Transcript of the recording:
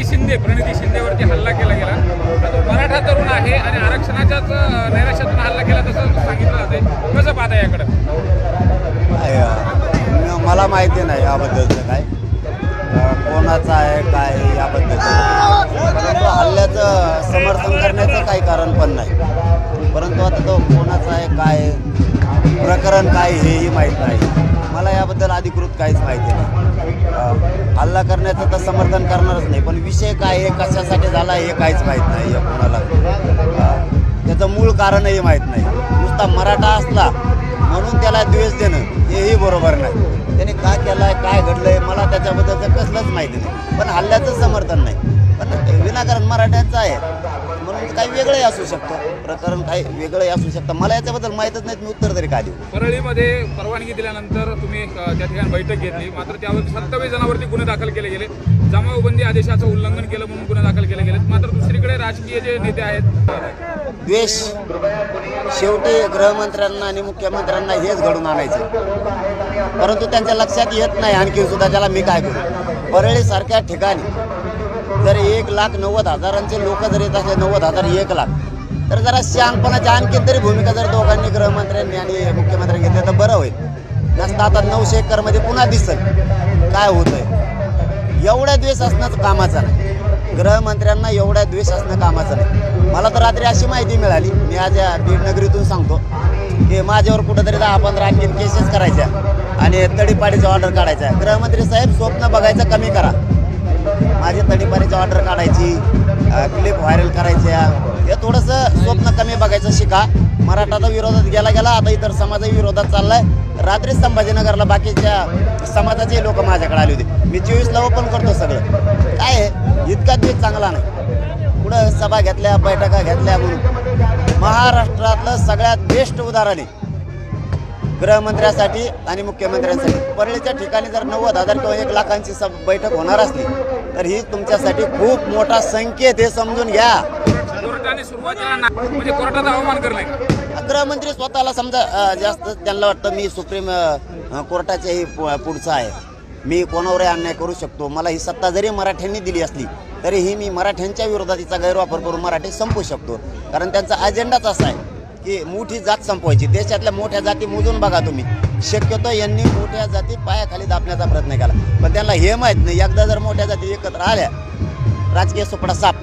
प्रणिती शिंदे प्रणिती शिंदेवरती हल्ला केला गेला. तो मराठा तरुण आहे आणि आरक्षणाच्याच नैराश्यातून हल्ला केला तसं सांगितलं जाते कसं पाहता याकडं? मला माहिती नाही याबद्दलचं काय. कोणाचं आहे काय याबद्दल परंतु हल्ल्याचं समर्थन करण्याचं काही कारण पण नाही. परंतु आता तो कोणाचा आहे काय प्रकरण काय हेही माहीत नाही. याबद्दल अधिकृत काहीच माहिती नाही. हल्ला करण्याचं तर समर्थन करणारच नाही पण विषय काय हे कशासाठी झाला हे काहीच माहीत नाही या कोणाला. त्याचं मूळ कारणही माहीत नाही. नुसता मराठा असला म्हणून त्याला द्वेष देणं हेही बरोबर नाही. त्याने काय केलंय काय घडलंय मला त्याच्याबद्दलचं कसलंच माहिती नाही. पण हल्ल्याचं समर्थन नाही. पण विनाकारण मराठ्यांचं आहे. काही वेगळंही असू शकतं. प्रकरण काही वेगळंही असू शकतं. मला याच्याबद्दल माहीतच नाही मी उत्तर तरी का देऊ? परळीमध्ये परवानगी दिल्यानंतर तुम्ही त्या ठिकाणी बैठक घेतली. मात्र त्यावर सत्तावीस जणांवरती गुन्हे दाखल केले गेले जमावबंदी आदेशाचं उल्लंघन केलं म्हणून गुन्हे दाखल केले गेले मात्र दुसरीकडे राजकीय जे नेते आहेत द्वेष. शेवटी गृहमंत्र्यांना आणि मुख्यमंत्र्यांना हेच घडून आणायचे परंतु त्यांच्या लक्षात येत नाही आणखी सुद्धा त्याला मी काय करू? परळीसारख्या ठिकाणी जर एक लाख नव्वद हजारांचे लोक जर येत असले नव्वद हजार एक लाख तर जरा शहाणपणाची आणखी तरी भूमिका जर दोघांनी गृहमंत्र्यांनी आणि मुख्यमंत्र्यांनी घेतली तर बरं होईल. नसतं आता नऊशे एकरमध्ये पुन्हा दिसल. काय होतंय? एवढ्या द्वेष असणंच कामाचं नाही. गृहमंत्र्यांना एवढ्या द्वेष असणं कामाचं नाही. मला तर रात्री अशी माहिती मिळाली मी आज या बीड नगरीतून सांगतो. की माझ्यावर कुठंतरी दहा पंधरा आणखी केसेस करायच्या आणि तडीपाडीचा ऑर्डर काढायचा. गृहमंत्री साहेब स्वप्न बघायचं कमी करा. माझी तडीपारीची ऑर्डर काढायची क्लिप व्हायरल करायच्या. हे थोडंसं स्वप्न कमी बघायचं शिका. मराठाचा विरोधात गेला गेला आता इतर समाजाच्या विरोधात चाललाय. रात्री संभाजीनगरला बाकीच्या समाजाचे लोक माझ्याकडे आले होते. मी चोवीसला ओपन करतो सगळं. काय आहे इतका दिवस चांगला नाही. पुढं सभा घेतल्या बैठका घेतल्या म्हणून. महाराष्ट्रातलं सगळ्यात बेस्ट उदाहरण आहे गृहमंत्र्यासाठी आणि मुख्यमंत्र्यांसाठी. परळीच्या ठिकाणी जर नव्वद हजार किंवा एक लाखांची सब बैठक होणार असली तर ही तुमच्यासाठी खूप मोठा संकेत हे समजून घ्या. म्हणजे करणे गृहमंत्री स्वतःला समजा जास्त त्यांना वाटतं मी सुप्रीम कोर्टाच्याही पुढचा आहे. मी कोणावरही अन्याय करू शकतो. मला ही सत्ता जरी मराठ्यांनी दिली असली तरीही मी मराठ्यांच्या विरोधात तिचा गैरवापर करून मराठी संपू शकतो. कारण त्यांचा अजेंडाच असा आहे की मोठी जात संपवायची. देशातल्या मोठ्या जाती मोजून बघा तुम्ही. शक्यतो यांनी मोठ्या जाती पायाखाली दाबण्याचा प्रयत्न केला. पण त्यांना हे माहीत नाही. एकदा जर मोठ्या जाती एकत्र आल्या राजकीय सुपडा साप.